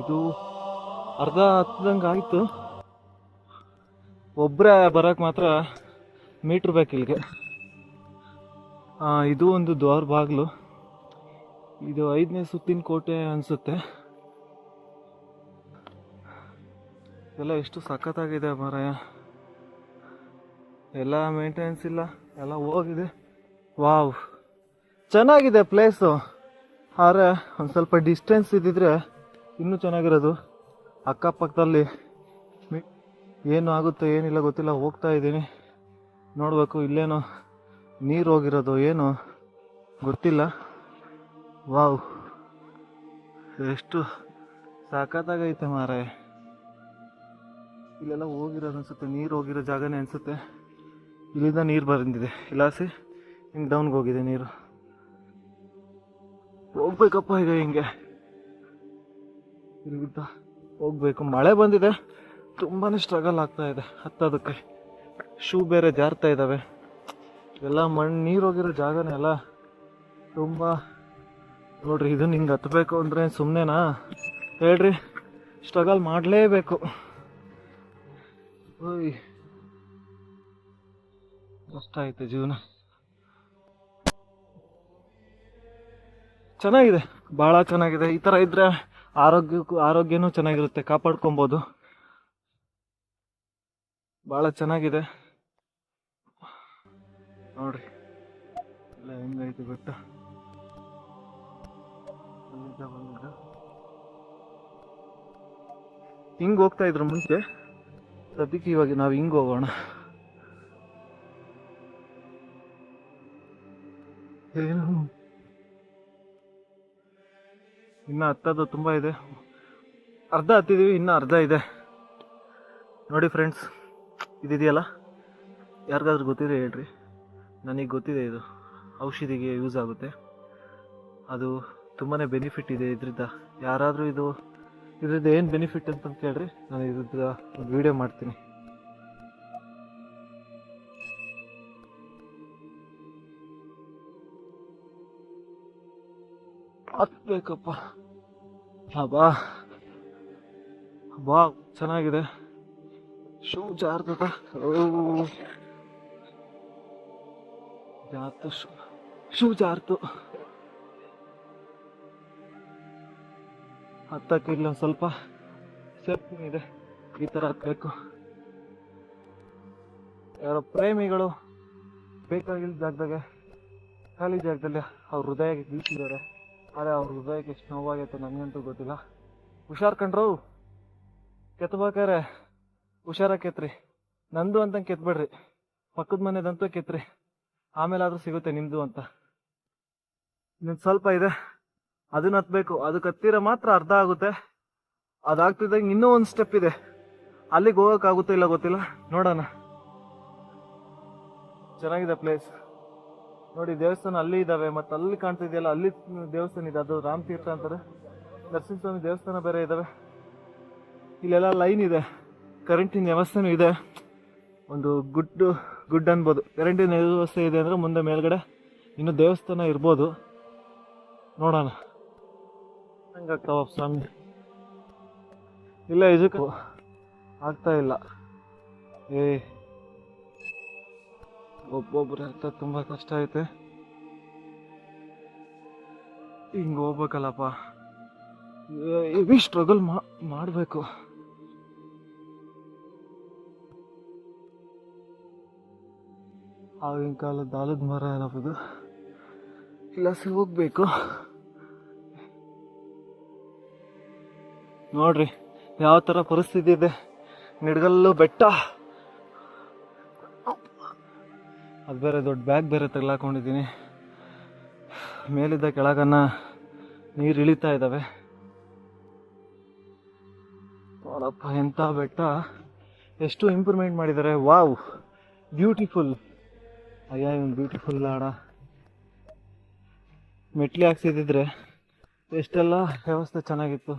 ಇದು ಅರ್ಧ ಹತ್ತದಂಗೆ ಆಯಿತು. ಒಬ್ಬರೇ ಬರೋಕ್ಕೆ ಮಾತ್ರ ಮೀಟ್ರ್ ಬೇಕು ಇಲ್ಲಿಗೆ. ಇದು ಒಂದು ದ್ವಾರ ಬಾಗಿಲು. ಇದು ಐದನೇ ಸುತ್ತಿನ ಕೋಟೆ ಅನಿಸುತ್ತೆ. ಎಲ್ಲ ಎಷ್ಟು ಸಖತ್ತಾಗಿದೆ ಮಾರಾಯ. ಎಲ್ಲ ಮೇಂಟೆನೆನ್ಸ್ ಇಲ್ಲ, ಎಲ್ಲ ಹೋಗಿದೆ. ವಾವ್. ಚೆನ್ನಾಗಿದೆ ಪ್ಲೇಸು ಆದರೆ ಒಂದು ಸ್ವಲ್ಪ ಡಿಸ್ಟೆನ್ಸ್ ಇದ್ದಿದ್ರೆ ಇನ್ನೂ ಚೆನ್ನಾಗಿರೋದು. ಅಕ್ಕಪಕ್ಕದಲ್ಲಿ ಏನು ಆಗುತ್ತೋ ಏನಿಲ್ಲ ಗೊತ್ತಿಲ್ಲ, ಹೋಗ್ತಾ ಇದ್ದೀನಿ. ನೋಡಬೇಕು, ಇಲ್ಲೇನೋ ನೀರು ಹೋಗಿರೋದು, ಏನು ಗೊತ್ತಿಲ್ಲ. ವಾವ್, ಎಷ್ಟು ಸಖತ್ತಾಗೈತೆ ಮಾರೆ. ಇಲ್ಲೆಲ್ಲ ಹೋಗಿರೋದು ಅನಿಸುತ್ತೆ, ನೀರು ಹೋಗಿರೋ ಜಾಗನೇ ಅನಿಸುತ್ತೆ. ಇಲ್ಲಿಂದ ನೀರು ಬಂದಿದೆ. ಇಲ್ಲಾಸಿ ಹಿಂಗೆ ಡೌನ್ಗೆ ಹೋಗಿದೆ ನೀರು. ಹೋಗ್ಬೇಕಪ್ಪ ಈಗ ಹಿಂಗೆ. ಇಲ್ಲಿದ್ದ ಹೋಗ್ಬೇಕು. ಮಳೆ ಬಂದಿದೆ. ತುಂಬಾ ಸ್ಟ್ರಗಲ್ ಆಗ್ತಾ ಇದೆ ಹತ್ತೋದಕ್ಕೆ. ಶೂ ಬೇರೆ ಜಾರ್ತಾ ಇದ್ದಾವೆ ಎಲ್ಲ ಮಣ್ಣು ನೀರು ಹೋಗಿರೋ ಜಾಗನೇ ಅಲ್ಲ. ತುಂಬ. ನೋಡ್ರಿ ಇದನ್ನ ಹಿಂಗೆ ಹತ್ತಬೇಕು ಅಂದರೆ ಸುಮ್ಮನೆನಾ ಹೇಳ್ರಿ ಸ್ಟ್ರಗಲ್ ಮಾಡಲೇಬೇಕು. ಓಯ್. ಕಷ್ಟ ಜೀವನ. ಚೆನ್ನಾಗಿದೆ. ಭಾಳ ಚೆನ್ನಾಗಿದೆ. ಈ ಥರ ಇದ್ದರೆ ಆರೋಗ್ಯಕ್ಕೂ ಆರೋಗ್ಯನೂ ಚೆನ್ನಾಗಿರುತ್ತೆ. ಕಾಪಾಡ್ಕೊಬೋದು. ಭಾಳ ಚೆನ್ನಾಗಿದೆ. ನೋಡ್ರಿ. ಎಲ್ಲ ಹೆಂಗೈತೆ ಬೆಟ್ಟ ಹಿಂಗೆ ಹೋಗ್ತಾ ಇದ್ರು ಮುಂಚೆ. ಸದ್ಯಕ್ಕೆ ಇವಾಗ ನಾವು ಹಿಂಗೆ ಹೋಗೋಣ. ಏನು? ಇನ್ನ ಹತ್ತದು ತುಂಬಾ ಇದೆ. ಅರ್ಧ ಹತ್ತಿದೀವಿ, ಇನ್ನ ಅರ್ಧ ಇದೆ. ನೋಡಿ ಫ್ರೆಂಡ್ಸ್ ಇದಿದೆಯಲ್ಲ? ಯಾರಿಗಾದ್ರೂ ಗೊತ್ತಿದೆ ಹೇಳ್ರಿ. ನನಗೆ ಗೊತ್ತಿದೆ ಇದು. ಔಷಧಿಗೆ ಯೂಸ್ ಆಗುತ್ತೆ. ಅದು ತುಂಬಾ ಬೆನಿಫಿಟ್ ಇದೆ ಇದರಿಂದ. ಯಾರಾದರೂ ಇದು ಇದರಿಂದ ಏನು ಬೆನಿಫಿಟ್ ಅಂತ ಹೇಳ್ರಿ ನಾನು ಇದ್ರದ್ದು ಒಂದು ವಿಡಿಯೋ ಮಾಡ್ತೀನಿ. ಹತ್ಬೇಕಪ್ಪ ಬಾ ಬಾ ಚೆನ್ನಾಗಿದೆ. ಶೂ ಜಾರ್ತದ ಜಾರ್ತು ಶೂ. ಶೂ ಜಾರ್ತು ಹತ್ತಕ್ಕೆ ಇಲ್ಲ ಒಂದ್ ಸ್ವಲ್ಪ ಇದೆ. ಈ ಥರ ಹತ್ಬೇಕು ಯಾರೋ ಪ್ರೇಮಿಗಳು ಬೇಕಾಗಿಲ್ಲ ಜಾಗದಾಗೆ, ಖಾಲಿ ಜಾಗದಲ್ಲಿ ಅವ್ರ ಹೃದಯಕ್ಕೆ ಬೀಸಿದ್ದಾರೆ. ಆದರೆ ಅವ್ರ ಹೃದಯಕ್ಕೆ ಎಷ್ಟು ನೋವಾಗೈತೆ ನನಗಂತೂ ಗೊತ್ತಿಲ್ಲ. ಹುಷಾರ್ ಕಂಡ್ರು ಕೆತ್ತಬೇಕಾರೆ ಹುಷಾರಾಗಿ ಕೆತ್ರಿ. ನಂದು ಅಂತ ಕೆತ್ಬೇಡ್ರಿ. ಪಕ್ಕದ ಮನೆದಂತೂ ಕೆತ್ರಿ. ಆಮೇಲಾದರೂ ಸಿಗುತ್ತೆ ನಿಮ್ಮದು ಅಂತ. ಇನ್ನೊಂದು ಸ್ವಲ್ಪ ಇದೆ. ಅದನ್ನ ಹತ್ಬೇಕು. ಅದಕ್ಕೆ ಹತ್ತಿರ ಮಾತ್ರ ಅರ್ಧ ಆಗುತ್ತೆ. ಅದಾಗ್ತಿದ್ದಂಗೆ ಇನ್ನೂ ಒಂದು ಸ್ಟೆಪ್ ಇದೆ. ಅಲ್ಲಿಗೆ ಹೋಗೋಕ್ಕಾಗುತ್ತೋ ಇಲ್ಲ ಗೊತ್ತಿಲ್ಲ. ನೋಡೋಣ. ಚೆನ್ನಾಗಿದೆ ಪ್ಲೇಸ್ ನೋಡಿ, ದೇವಸ್ಥಾನ ಅಲ್ಲಿ ಇದಾವೆ, ಮತ್ತೆ ಅಲ್ಲಿ ಕಾಣ್ತಿದೆಯಲ್ಲ ಅಲ್ಲಿ ದೇವಸ್ಥಾನ ಇದೆ. ಅದು ರಾಮತೀರ್ಥ ಅಂತಾರೆ. ನರಸಿಂಹಸ್ವಾಮಿ ದೇವಸ್ಥಾನ ಬೇರೆ ಇದಾವೆ. ಇಲ್ಲೆಲ್ಲ ಲೈನ್ ಇದೆ. ಕರೆಂಟಿನ ವ್ಯವಸ್ಥೆನೂ ಇದೆ. ಒಂದು ಗುಡ್ ಗುಡ್ ಅನ್ಬೋದು. ಕರೆಂಟಿನ ವ್ಯವಸ್ಥೆ ಇದೆ ಅಂದ್ರೆ ಮುಂದೆ ಮೇಲ್ಗಡೆ ಇನ್ನು ದೇವಸ್ಥಾನ ಇರ್ಬೋದು. ನೋಡೋಣ. ಹಂಗಾಗ್ತಾವ ಸ್ವಾಮಿ. ಇಲ್ಲ, ಇದಕ್ಕೂ ಆಗ್ತಾ ಇಲ್ಲ. ಏ. ಒಬ್ಬೊಬ್ರು ಹತ್ತ ತುಂಬಾ ಕಷ್ಟ ಐತೆ. ಹಿಂಗೆ ಹೋಗ್ಬೇಕಲ್ಲಪ್ಪ. ಹೆವಿ ಸ್ಟ್ರಗಲ್ ಮಾಡಬೇಕು. ಆಗಿನ ಕಾಲದ ಆಲದ ಮರ ಏನಪ್ಪ ಇದು? ಇಲ್ಲ ಹೋಗ್ಬೇಕು ನೋಡ್ರಿ ಯಾವ ಥರ ಪರಿಸ್ಥಿತಿ ಇದೆ? ನಿಡ್ಗಲ್ಲು ಬೆಟ್ಟ. ಅದು ಬೇರೆ ದೊಡ್ಡ ಬ್ಯಾಗ್ ಬೇರೆ ತಗ್ಲಾಕೊಂಡಿದ್ದೀನಿ ಮೇಲಿದ್ದ ಕೆಳಗನ್ನ ನೀರು ಇಳಿತಾ ಇದ್ದಾವೆ ನೋಡಪ್ಪ ಎಂಥ ಬೆಟ್ಟ. ಎಷ್ಟು ಇಂಪ್ರೂವ್ಮೆಂಟ್ ಮಾಡಿದ್ದಾರೆ ವಾವ್ ಬ್ಯೂಟಿಫುಲ್ ಅಯ್ಯ, ಇವನು ಬ್ಯೂಟಿಫುಲ್ ಲಾಡ. ಮೆಟ್ಲಿ ಹಾಕ್ಸಿದ್ದಿದ್ರೆ ಎಷ್ಟೆಲ್ಲ ವ್ಯವಸ್ಥೆ ಚೆನ್ನಾಗಿತ್ತು.